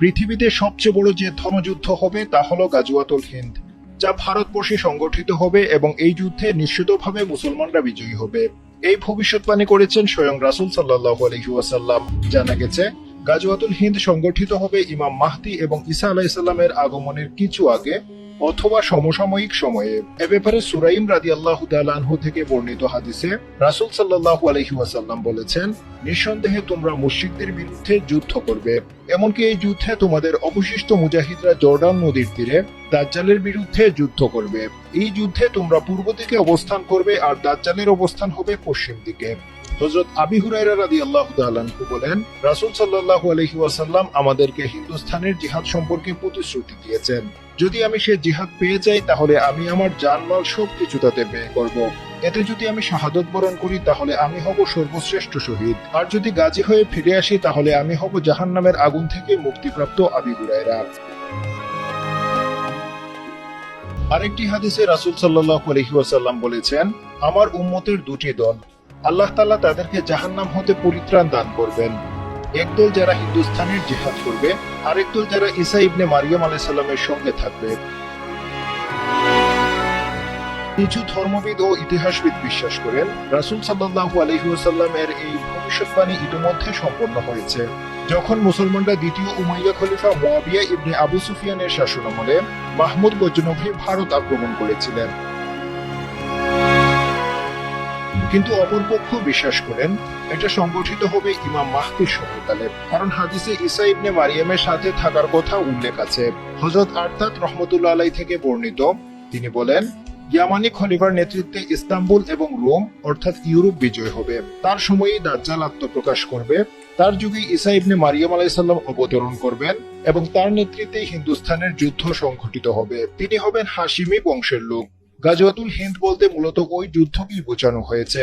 পৃথিবীতে সবচেয়ে বড় যে ধর্মযুদ্ধ হবে তা হলো গাজুয়াতুল হিন্দ, যা ভারতবর্ষে সংগঠিত হবে এবং এই যুদ্ধে নিশ্চিতভাবে মুসলমানরা বিজয়ী হবে। এই ভবিষ্যৎবাণী করেছেন স্বয়ং রাসুল সাল্লাহ আলহিউসাল্লাম জানা গেছে, গাজুয়াতুল হিন্দ সংগঠিত হবে ইমাম মাহতি এবং ইসা আলাহিসাল্লামের আগমনের কিছু আগে। অথবা সমসাময়িক সময়ে। এ ব্যাপারে সুরাইম রাদি আল্লাহ তালানহু থেকে বর্ণিত হাদিসে রাসুল সাল্লাহ আলহি ওয়াসাল্লাম বলেছেন, নিঃসন্দেহে তোমরা মুশরিকদের বিরুদ্ধে যুদ্ধ করবে। এমনকি এই যুদ্ধে তোমাদের অবশিষ্ট মুজাহিদরা জর্ডান নদীর তীরে দাজ্জালের বিরুদ্ধে যুদ্ধ করবে। এই যুদ্ধে তোমরা পূর্ব দিকে অবস্থান করবে আর দাজ্জালের অবস্থান হবে পশ্চিম দিকে। হজরত আবি হুরাইরা রাদি আল্লাহ তাআলাহু বলেন, রাসূল সাল্লাল্লাহু আলাইহি ওয়াসাল্লাম আমাদেরকে হিন্দুস্থানের জিহাদ সম্পর্কে প্রতিশ্রুতি দিয়েছেন। যদি আমি সে জিহাদ পেয়ে যাই, তাহলে আমি আমার জানমাল সবকিছু তাতে ব্যয় করব। এতে যদি আমি শাহাদত বরণ করি, তাহলে আমি হব সর্বশ্রেষ্ঠ শহীদ। আর যদি গাজী হয়ে ফিরে আসি, তাহলে আমি হব জাহান্নামের আগুন থেকে মুক্তিপ্রাপ্ত আবি হুরায়রা। আরেকটি হাদিসে রাসূল সাল্লাল্লাহু আলাইহি ওয়াসাল্লাম বলেছেন, আমার উম্মতের দুটি দল আল্লাহ তাআলা তাদেরকে জাহান্নাম হতে পরিত্রাণ দান করবেন। একদল যারা হিন্দুস্তানের জিহাদ করবে আরেক দল যারা ঈসা ইবনে মারিয়াম আলাইহিস সালামের সঙ্গে থাকবে। কিছু ধর্মবিদ ও ইতিহাসবিদ বিশ্বাস করেন, রাসূল সাল্লাল্লাহু আলাইহি ওয়াসাল্লামের এই ভবিষ্যৎবাণী ইতিমধ্যে সম্পন্ন হয়েছে। যখন মুসলমানরা দ্বিতীয় উমাইয়া খলিফা মুয়াবিয়া ইবনে আবু সুফিয়ানের শাসনামলে মাহমুদ গজনভি ভারত আক্রমণ করেছিলেন। কিন্তু অপরপক্ষ বিশ্বাস করেন, এটা সংগঠিত হবে ইমাম মাহদির সময়কালে কারণ হাদিসে ঈসা ইবনে মারিয়ামের সাথে থাকার কথা উল্লেখ আছে। হজরত আরতাত রহমতুল্লাহ আলাই থেকে বর্ণিত, তিনি বলেন, ইয়ামানি খলিফার নেতৃত্বে ইস্তাম্বুল এবং রোম, অর্থাৎ ইউরোপ বিজয় হবে। তার সময়েই দাজ্জাল আত্মপ্রকাশ করবে। তার যুগে ঈসা ইবনে মারিয়াম আলাইসাল্লাম অবতরণ করবেন এবং তার নেতৃত্বে হিন্দুস্থানের যুদ্ধ সংঘটিত হবে। তিনি হবেন হাসিমি বংশের লোক। গাজওয়াতুল হিন্দ বলতে মূলত ওই যুদ্ধকেই বোঝানো হয়েছে।